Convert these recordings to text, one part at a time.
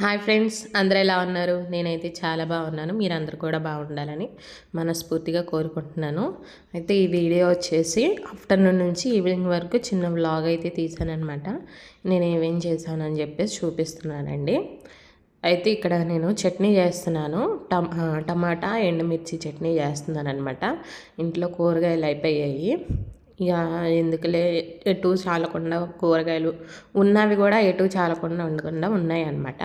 Hi friends అందరూ ఎలా ఉన్నారు? నేనైతే చాలా బాగున్నాను. మీరందరూ కూడా బాగుండాలని మనస్ఫూర్తిగా కోరుకుంటున్నాను. అయితే ఈ వీడియో వచ్చేసి ఆఫ్టర్నూన్ నుంచి ఈవినింగ్ వరకు చిన్న వ్లాగ్ అయితే తీసానమాట నేను ఏమేం చేశానని చెప్పేసి చూపిస్తున్నానండి. అయితే ఇక్కడ నేను చట్నీ చేస్తున్నాను. టమ్ టమాటా ఎండుమిర్చి చట్నీ చేస్తున్నాను అనమాట ఇంట్లో కూరగాయలు అయిపోయాయి. ఇక ఎందుకులే ఎటు చాలకుండా కూరగాయలు ఉన్నవి కూడా ఎటు చాలకుండా ఉండకుండా ఉన్నాయనమాట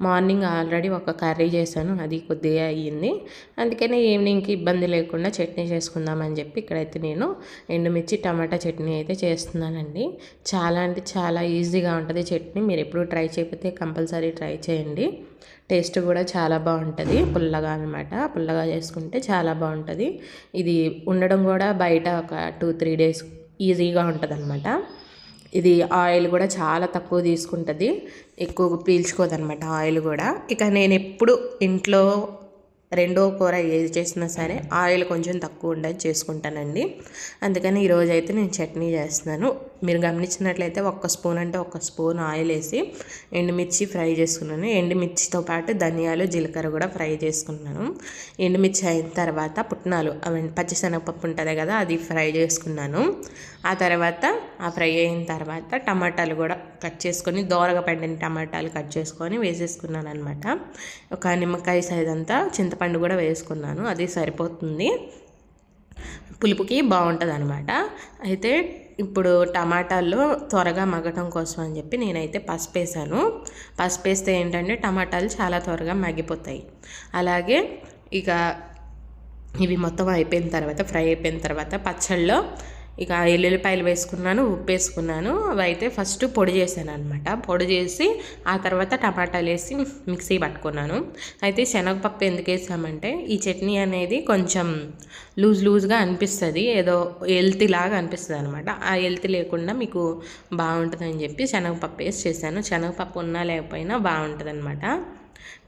మార్నింగ్ ఆల్రెడీ ఒక కర్రీ చేశాను. అది కొద్దిగా అయ్యింది. అందుకనే ఈవినింగ్కి ఇబ్బంది లేకుండా చట్నీ చేసుకుందామని చెప్పి ఇక్కడైతే నేను ఎండుమిర్చి టమాటా చట్నీ అయితే చేస్తున్నానండి. చాలా అంటే చాలా ఈజీగా ఉంటుంది చట్నీ. మీరు ఎప్పుడు ట్రై చేయకపోతే కంపల్సరీ ట్రై చేయండి. టేస్ట్ కూడా చాలా బాగుంటుంది. పుల్లగా అనమాట పుల్లగా చేసుకుంటే చాలా బాగుంటుంది. ఇది ఉండడం కూడా బయట ఒక టూ త్రీ డేస్ ఈజీగా ఉంటుంది అనమాట ఇది ఆయిల్ కూడా చాలా తక్కువ తీసుకుంటుంది. ఎక్కువ పీల్చుకోదనమాట ఆయిల్ కూడా. ఇక నేను ఎప్పుడు ఇంట్లో రెండో కూర ఏది చేసినా సరే ఆయిల్ కొంచెం తక్కువ ఉండేది చేసుకుంటానండి. అందుకని ఈరోజు అయితే నేను చట్నీ చేస్తున్నాను. మీరు గమనించినట్లయితే ఒక్క స్పూన్ అంటే ఒక్క స్పూన్ ఆయిల్ వేసి ఎండుమిర్చి ఫ్రై చేసుకున్నాను. ఎండుమిర్చితో పాటు ధనియాలు జీలకర్ర కూడా ఫ్రై చేసుకున్నాను. ఎండుమిర్చి అయిన తర్వాత పుట్నాలు అవి పచ్చిశనగపప్పు ఉంటుంది కదా అది ఫ్రై చేసుకున్నాను. ఆ తర్వాత ఆ ఫ్రై అయిన తర్వాత టమాటాలు కూడా కట్ చేసుకొని దోరగా పండిన టమాటాలు కట్ చేసుకొని వేసేసుకున్నాను అనమాట ఒక నిమ్మకాయ సైజ్ అంతా చింతపండు కూడా వేసుకున్నాను అది సరిపోతుంది. పులుపుకి బాగుంటుంది అనమాట అయితే ఇప్పుడు టమాటాల్లో త్వరగా మగ్గటం కోసం అని చెప్పి నేనైతే పసుపు వేసాను పసుపు వేస్తే ఏంటంటే టమాటాలు చాలా త్వరగా మగ్గిపోతాయి. అలాగే ఇక ఇవి మొత్తం అయిపోయిన తర్వాత ఫ్రై అయిపోయిన తర్వాత పచ్చళ్ళలో ఇక ఎల్లుల్లిపాయలు వేసుకున్నాను ఉప్పు వేసుకున్నాను. అవి అయితే ఫస్ట్ పొడి చేశాను అనమాట పొడి చేసి ఆ తర్వాత టమాటాలు వేసి మిక్సీ పట్టుకున్నాను. అయితే శనగపప్పు ఎందుకు వేసామంటే ఈ చట్నీ అనేది కొంచెం లూజ్ లూజ్గా అనిపిస్తుంది. ఏదో ఎల్తి లాగా అనిపిస్తుంది అనమాట ఆ ఎల్తి లేకుండా మీకు బాగుంటుందని చెప్పి శనగపప్పు వేసి చేశాను. శనగపప్పు ఉన్నా లేకపోయినా బాగుంటుంది అనమాట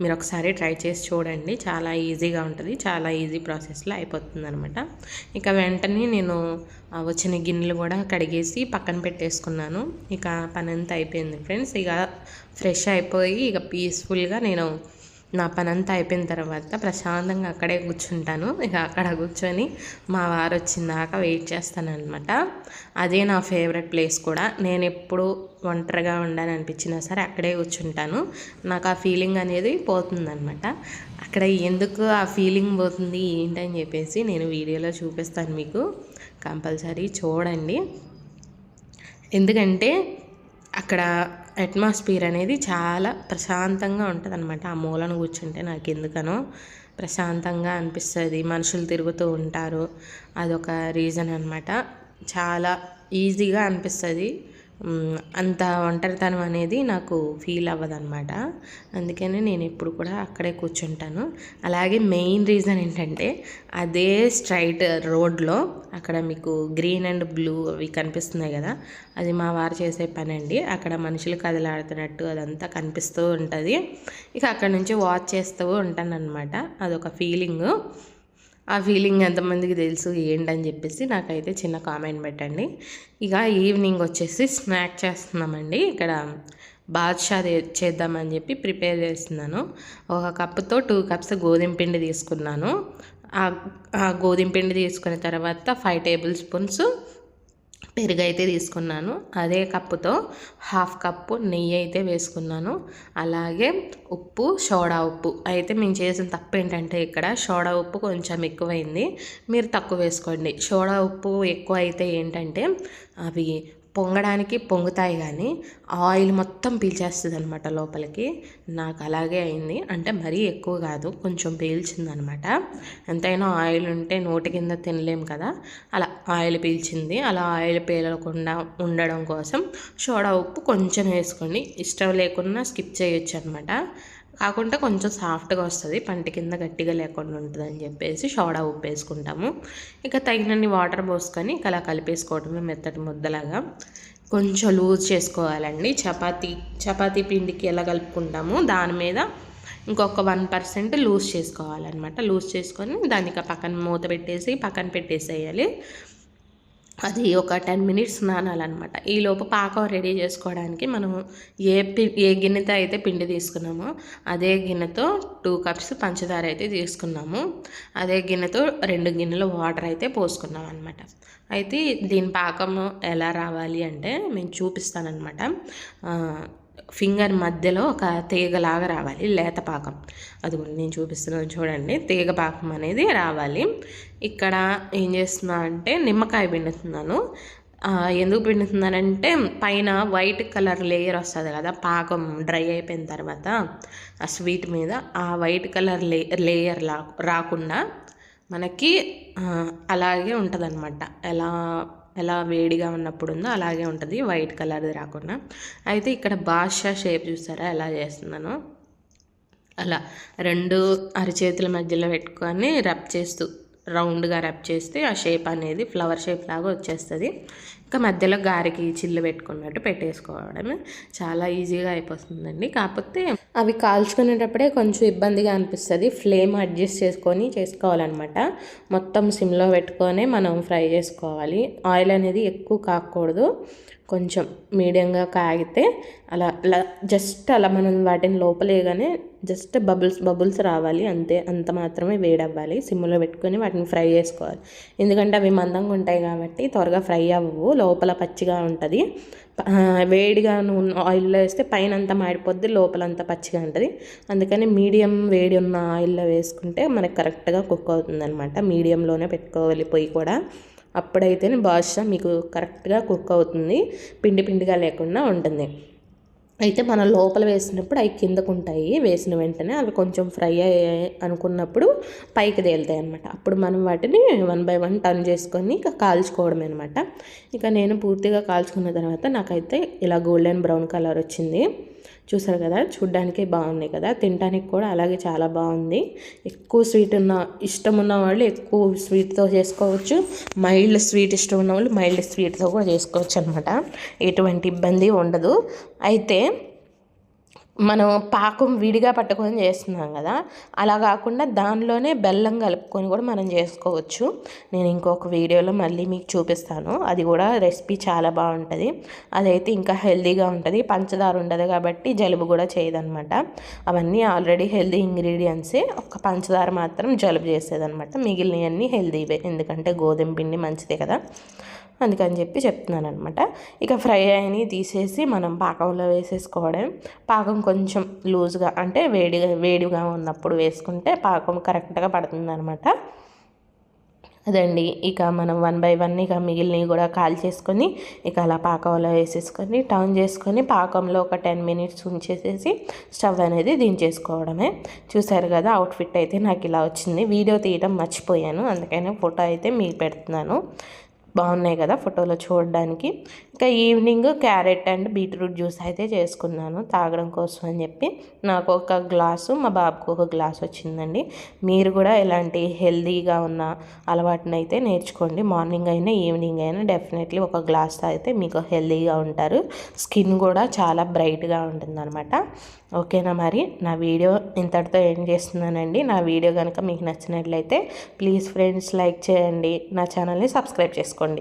మీరు ఒకసారి ట్రై చేసి చూడండి. చాలా ఈజీగా ఉంటుంది. చాలా ఈజీ ప్రాసెస్లో అయిపోతుంది అనమాట ఇక వెంటనే నేను వచ్చిన గిన్నెలు కూడా కడిగేసి పక్కన పెట్టేసుకున్నాను. ఇక పని అంతా అయిపోయింది ఫ్రెండ్స్. ఇక ఫ్రెష్ అయిపోయి ఇక పీస్ఫుల్గా నేను నా పనంతా అయిపోయిన తర్వాత ప్రశాంతంగా అక్కడే కూర్చుంటాను. ఇక అక్కడ కూర్చొని మా వారు వచ్చిందాక వెయిట్ చేస్తాను అదే నా ఫేవరెట్ ప్లేస్ కూడా. నేను ఎప్పుడు ఒంటరిగా ఉండాలని అనిపించినా సరే అక్కడే కూర్చుంటాను. నాకు ఆ ఫీలింగ్ అనేది పోతుందనమాట అక్కడ ఎందుకు ఆ ఫీలింగ్ పోతుంది ఏంటని చెప్పేసి నేను వీడియోలో చూపిస్తాను మీకు. కంపల్సరీ చూడండి. ఎందుకంటే అక్కడ అట్మాస్ఫియర్ అనేది చాలా ప్రశాంతంగా ఉంటుంది అనమాట ఆ మూలను కూర్చుంటే నాకు ఎందుకనో ప్రశాంతంగా అనిపిస్తుంది. మనుషులు తిరుగుతూ ఉంటారు. అదొక రీజన్ అనమాట చాలా ఈజీగా అనిపిస్తుంది. అంత ఒంటరితనం అనేది నాకు ఫీల్ అవ్వదన్నమాట. అందుకనే నేను ఎప్పుడు కూడా అక్కడే కూర్చుంటాను. అలాగే మెయిన్ రీజన్ ఏంటంటే అదే స్ట్రైట్ రోడ్లో అక్కడ మీకు గ్రీన్ అండ్ బ్లూ అవి కనిపిస్తున్నాయి కదా అది మా వారు చేసే పని అండి అక్కడ మనుషులు కదలాడుతున్నట్టు అదంతా కనిపిస్తూ ఉంటుంది. ఇక అక్కడ నుంచి వాచ్ చేస్తూ ఉంటాను అనమాట అదొక ఫీలింగు ఆ ఫీలింగ్ ఎంతమందికి తెలుసు ఏంటని చెప్పేసి నాకైతే చిన్న కామెంట్ పెట్టండి. ఇక ఈవినింగ్ వచ్చేసి స్నాక్ చేస్తున్నామండి. ఇక్కడ బాద్షా చేద్దామని చెప్పి ప్రిపేర్ చేస్తున్నాను. ఒక కప్పుతో టూ కప్స్ గోధుమ పిండి తీసుకున్నాను. ఆ గోధుమ పిండి తీసుకున్న తర్వాత ఫైవ్ టేబుల్ స్పూన్స్ పెరుగు అయితే తీసుకున్నాను. అదే కప్పుతో హాఫ్ కప్పు నెయ్యి అయితే వేసుకున్నాను. అలాగే ఉప్పు సోడా ఉప్పు. అయితే మేము చేసిన తప్పు ఏంటంటే ఇక్కడ సోడా ఉప్పు కొంచెం ఎక్కువైంది. మీరు తక్కువ వేసుకోండి. సోడా ఉప్పు ఎక్కువ అయితే ఏంటంటే అవి పొంగడానికి పొంగుతాయి కానీ ఆయిల్ మొత్తం పీల్చేస్తుంది అనమాట లోపలికి. నాకు అలాగే అయింది. అంటే మరీ ఎక్కువ కాదు కొంచెం పీల్చింది అనమాట ఎంతైనా ఆయిల్ ఉంటే నోటి కింద తినలేం కదా. అలా ఆయిల్ పీల్చింది. అలా ఆయిల్ పీలకుండా ఉండడం కోసం సోడా ఉప్పు కొంచెం వేసుకోండి. ఇష్టం లేకుండా స్కిప్ చేయొచ్చు అనమాట కాకుండా కొంచెం సాఫ్ట్గా వస్తుంది. పంట కింద గట్టిగా లేకుండా ఉంటుంది అని చెప్పేసి షోడా ఉప్పు వేసుకుంటాము. ఇక తగినన్ని వాటర్ పోసుకొని ఇక అలా కలిపేసుకోవటమే మెత్తటి ముద్దలాగా. కొంచెం లూజ్ చేసుకోవాలండి. చపాతీ చపాతీ పిండికి ఎలా కలుపుకుంటాము దాని మీద ఇంకొక వన్ పర్సెంట్ లూజ్ చేసుకోవాలన్నమాట. లూజ్ చేసుకొని దానికి పక్కన మూత పెట్టేసి పక్కన పెట్టేసేయాలి. అది ఒక టెన్ మినిట్స్ నానాలన్నమాట. ఈలోపు పాకం రెడీ చేసుకోవడానికి మనము ఏ పి ఏ గిన్నెతో అయితే పిండి తీసుకున్నామో అదే గిన్నెతో టూ కప్స్ పంచదార అయితే తీసుకున్నాము. అదే గిన్నెతో రెండు గిన్నెలు వాటర్ అయితే పోసుకున్నాం అనమాట అయితే దీని పాకం ఎలా రావాలి అంటే మేము చూపిస్తానమాట ఫింగర్ మధ్యలో ఒక తీగలాగా రావాలి లేత పాకం. అది కూడా నేను చూపిస్తున్నాను చూడండి తీగ పాకం అనేది రావాలి. ఇక్కడ ఏం చేస్తున్నా అంటే నిమ్మకాయ పిండుతున్నాను. ఎందుకు పిండుతున్నానంటే పైన వైట్ కలర్ లేయర్ వస్తుంది కదా పాకం డ్రై అయిపోయిన తర్వాత ఆ స్వీట్ మీద ఆ వైట్ కలర్ లే లేయర్ లా రాకుండా మనకి అలాగే ఉంటుంది అనమాట ఎలా ఎలా వేడిగా ఉన్నప్పుడు ఉందో అలాగే ఉంటుంది వైట్ కలర్ది రాకుండా. అయితే ఇక్కడ బాషా షేప్ చూసారా ఎలా చేస్తున్నాను అలా రెండు అరిచేతుల మధ్యలో పెట్టుకొని రబ్ చేస్తూ రౌండ్గా రబ్ చేస్తే ఆ షేప్ అనేది ఫ్లవర్ షేప్ లాగా వచ్చేస్తుంది. ఇంకా మధ్యలో గారికి చిల్లు పెట్టుకున్నట్టు పెట్టేసుకోవడం చాలా ఈజీగా అయిపోతుందండి. కాకపోతే అవి కాల్చుకునేటప్పుడే కొంచెం ఇబ్బందిగా అనిపిస్తుంది. ఫ్లేమ్ అడ్జస్ట్ చేసుకొని చేసుకోవాలన్నమాట. మొత్తం సిమ్లో పెట్టుకొని మనం ఫ్రై చేసుకోవాలి. ఆయిల్ అనేది ఎక్కువ కాకూడదు. కొంచెం మీడియంగా కాగితే అలా అలా జస్ట్ అలా మనం వాటిని లోపలేగానే జస్ట్ బబుల్స్ బబుల్స్ రావాలి అంతే. అంత మాత్రమే వేడవ్వాలి. సిమ్లో పెట్టుకొని వాటిని ఫ్రై చేసుకోవాలి. ఎందుకంటే అవి మందంగా ఉంటాయి కాబట్టి త్వరగా ఫ్రై అవ్వవు. లోపల పచ్చిగా ఉంటుంది. వేడిగా నూనె ఆయిల్లో వేస్తే పైన అంతా మాడిపోద్ది లోపలంతా పచ్చిగా ఉంటుంది. అందుకని మీడియం వేడి ఉన్న ఆయిల్లో వేసుకుంటే మనకి కరెక్ట్గా కుక్ అవుతుంది అనమాట మీడియంలోనే పెట్టుకోవాలి పొయ్యి కూడా. అప్పుడైతేనే బాదుషా మీకు కరెక్ట్గా కుక్ అవుతుంది. పిండి పిండిగా లేకుండా ఉంటుంది. అయితే మనం లోపల వేసినప్పుడు అవి కిందకు ఉంటాయి వేసిన వెంటనే అవి కొంచెం ఫ్రై అయ్యాయి అనుకున్నప్పుడు పైకి తేలుతాయి అనమాట అప్పుడు మనం వాటిని వన్ బై వన్ టర్న్ చేసుకొని ఇక కాల్చుకోవడమే అనమాట ఇక నేను పూర్తిగా కాల్చుకున్న తర్వాత నాకైతే ఇలా గోల్డెన్ బ్రౌన్ కలర్ వచ్చింది. చూసారు కదా? చూడ్డానికే బాగున్నాయి కదా? తినడానికి కూడా అలాగే చాలా బాగుంది. ఎక్కువ స్వీట్ ఉన్న ఇష్టం ఉన్న వాళ్ళు ఎక్కువ స్వీట్తో చేసుకోవచ్చు. మైల్డ్ స్వీట్ ఇష్టం ఉన్న వాళ్ళు మైల్డ్ స్వీట్తో కూడా చేసుకోవచ్చు అనమాట ఎటువంటి ఇబ్బంది ఉండదు. అయితే మనం పాకం విడిగా పట్టుకొని చేస్తున్నాం కదా అలా కాకుండా దానిలోనే బెల్లం కలుపుకొని కూడా మనం చేసుకోవచ్చు. నేను ఇంకొక వీడియోలో మళ్ళీ మీకు చూపిస్తాను. అది కూడా రెసిపీ చాలా బాగుంటుంది. అదైతే ఇంకా హెల్తీగా ఉంటుంది. పంచదార ఉండదు కాబట్టి జలుబు కూడా చేయదనమాట. అవన్నీ ఆల్రెడీ హెల్తీ ఇంగ్రీడియంట్సే. ఒక పంచదార మాత్రం జలుబు చేసేదనమాట. మిగిలినవన్నీ హెల్తీవే ఎందుకంటే గోధుమ పిండి మంచిదే కదా. అందుకని చెప్పి చెప్తున్నాను అనమాట ఇక ఫ్రై అయినవి తీసేసి మనం పాకంలో వేసేసుకోవడం. పాకం కొంచెం లూజ్గా అంటే వేడిగా వేడిగా ఉన్నప్పుడు వేసుకుంటే పాకం కరెక్ట్గా పడుతుంది అనమాట అదండి. ఇక మనం వన్ బై వన్ ఇక మిగిలినవి కూడా కాల్ చేసుకొని ఇక అలా పాకంలో వేసేసుకొని టర్న్ చేసుకొని పాకంలో ఒక టెన్ మినిట్స్ ఉంచేసేసి స్టవ్ అనేది దించేసుకోవడమే. చూసారు కదా అవుట్ఫిట్ అయితే నాకు ఇలా వచ్చింది. వీడియో తీయడం మర్చిపోయాను. అందుకనే ఫోటో అయితే మీకు పెడుతున్నాను. బాగున్నాయి కదా ఫోటోలో చూడడానికి. ఇంకా evening carrot and beetroot juice అయితే చేసుకున్నాను తాగడం కోసం అని చెప్పి. నాకు ఒక గ్లాసు మా బాబుకు ఒక గ్లాస్ వచ్చిందండి. మీరు కూడా ఇలాంటి హెల్దీగా ఉన్న అలవాటును అయితే నేర్చుకోండి. మార్నింగ్ అయినా ఈవినింగ్ అయినా డెఫినెట్లీ ఒక గ్లాస్ తాగితే మీకు హెల్తీగా ఉంటారు. స్కిన్ కూడా చాలా బ్రైట్గా ఉంటుందన్నమాట. ఓకేనా మరి? నా వీడియో ఇంతటితో ఏం చేస్తున్నానండి. నా వీడియో కనుక మీకు నచ్చినట్లయితే ప్లీజ్ ఫ్రెండ్స్ లైక్ చేయండి. నా ఛానల్ని సబ్స్క్రైబ్ చేసుకోండి. చేసుకోండి